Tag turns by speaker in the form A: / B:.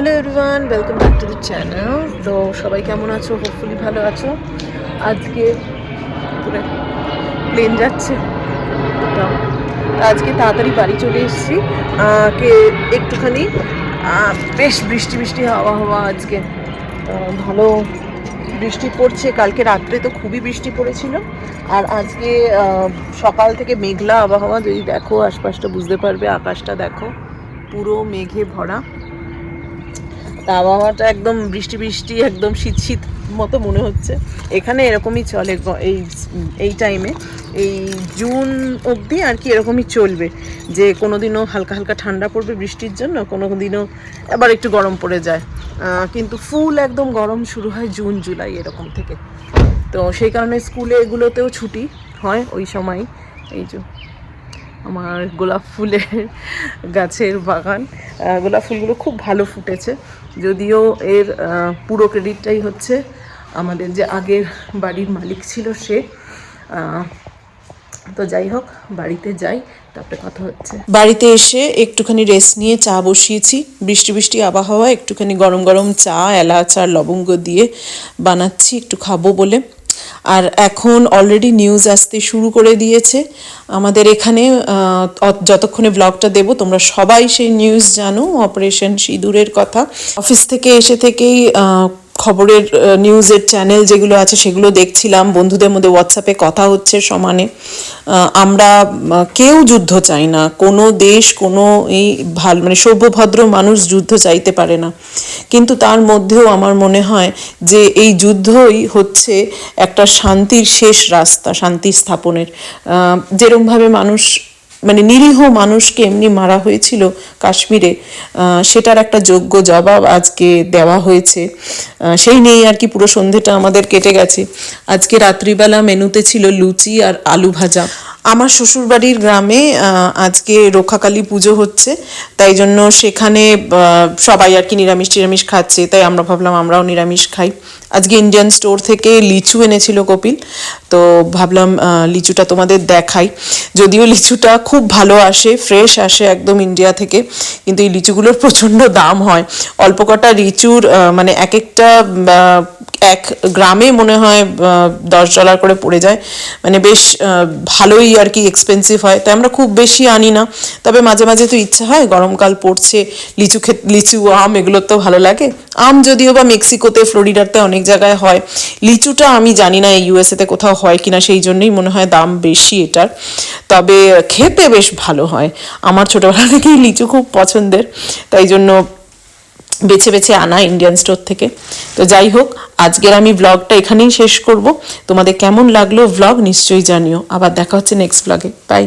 A: Hello everyone welcome back to the channel তো সবাই কেমন আছো? হোপফুলি ভালো আছো। আজকে পুরো প্লেন যাচ্ছে। আজকে তাড়াতাড়ি বাড়ি চলে এসেছি। কে একটুখানি বেশ বৃষ্টি বৃষ্টি হাওয়া হাওয়া আজকে। ভালো বৃষ্টি পড়ছে। কালকে রাত্রে তো খুবই বৃষ্টি পড়েছিল। আর আজকে সকাল থেকে মেঘলা আবহাওয়া। যদি দেখো, আশপাশটা বুঝতে পারবে, আকাশটা দেখো। পুরো মেঘে ভরা। তা আবহাওয়াটা একদম বৃষ্টি বৃষ্টি, একদম শীত শীত মতো মনে হচ্ছে। এখানে এরকমই চলে এই এই টাইমে এই জুন অবধি আর কি এরকমই চলবে। যে কোনো দিনও হালকা হালকা ঠান্ডা পড়বে বৃষ্টির জন্য কোনো দিনও আবার একটু গরম পড়ে যায়। কিন্তু ফুল একদম গরম শুরু হয় জুন জুলাই এরকম থেকে। তো সেই কারণে স্কুলে এগুলোতেও ছুটি হয় ওই সময়। এই যে আমার গোলাপ ফুলের গাছের বাগান। গোলাপ ফুলগুলো খুব ভালো ফুটেছে। যদিও এর পুরো ক্রেডিটটাই হচ্ছে আমাদের যে আগের বাড়ির মালিক ছিল সে। তো যাই হোক, বাড়িতে যাই, তারপরে কথা হচ্ছে।
B: বাড়িতে এসে একটুখানি রেস্ট নিয়ে চা বসিয়েছি। বৃষ্টি বৃষ্টি আবহাওয়া, একটুখানি গরম গরম চা, এলাচ আর লবঙ্গ দিয়ে বানাচ্ছি, একটু খাব বলে। আর এখন অলরেডি নিউজ আসতে শুরু করে দিয়েছে। আমাদের এখানে যতক্ষণে ব্লগটা দেব, তোমরা সবাই সেই নিউজ জানো অপারেশন সিঁদুরের কথা। অফিস থেকে এসে থেকেই খবরের নিউজের চ্যানেল যেগুলো আছে সেগুলো দেখছিলাম। বন্ধুদের মধ্যে হোয়াটসঅ্যাপে কথা হচ্ছে সমানে। আমরা কেউ যুদ্ধ চাই না। কোনো দেশ, কোনো এই ভালো মানে সভ্যভদ্র মানুষ যুদ্ধ চাইতে পারে না। কিন্তু তার মধ্যেও আমার মনে হয় যে এই যুদ্ধই হচ্ছে একটা শান্তির শেষ রাস্তা, শান্তি স্থাপনের। যেরমভাবে মানুষ মানে নিরীহ মানুষকে এমনি মারা হয়েছিল কাশ্মীরে সেটার একটা যোগ্য জবাব আজকে দেওয়া হয়েছে। সেই নিয়েই আর কি পুরো সন্ধেটা আমাদের কেটে গেছে। আজকে রাত্রিবেলা মেনুতে ছিল লুচি আর আলু ভাজা। আমার শ্বশুরবাড়ির গ্রামে আজকে রক্ষাকালী পুজো হচ্ছে, তাই জন্য সেখানে সবাই আর কি নিরামিষ টিরামিষ খাচ্ছে, তাই আমরা ভাবলাম আমরাও নিরামিষ খাই। আজকে ইন্ডিয়ান স্টোর থেকে লিচু এনেছিল কপিল। তো ভাবলাম লিচুটা তোমাদের দেখাই। যদিও লিচুটা খুব ভালো আসে ফ্রেশ আসে একদম ইন্ডিয়া থেকে, কিন্তু এই লিচুগুলোর প্রচণ্ড দাম হয়। অল্প কটা লিচুর মানে এক একটা এক গ্রামে মনে হয় দশ ডলার করে পড়ে যায়। মানে বেশ ভালোই আর কি এক্সপেন্সিভ হয়। তাই আমরা খুব বেশি আনি না। তবে মাঝে মাঝে তো ইচ্ছা হয়, গরমকাল পড়ছে, লিচু খেত, লিচু আম এগুলো তো ভালো লাগে। আম যদিও বা মেক্সিকোতে, ফ্লোরিডাতে অনেক জায়গায় হয়। লিচুটা আমি জানি না এই ইউএসএতে কোথাও হয় কিনা, সেই জন্যই মনে হয় দাম বেশি এটার। তবে খেতে বেশ ভালো হয়। আমার ছোটোবেলা থেকেই লিচু খুব পছন্দের, তাই জন্য বেছে বেছে আনা ইন্ডিয়ান স্টোর থেকে। তো যাই হোক, আজকের আমি ব্লগটা এখানেই শেষ করব। তোমাদের কেমন লাগল ব্লগ নিশ্চয়ই জানিও। আবার দেখা হচ্ছে নেক্সট ব্লগে বাই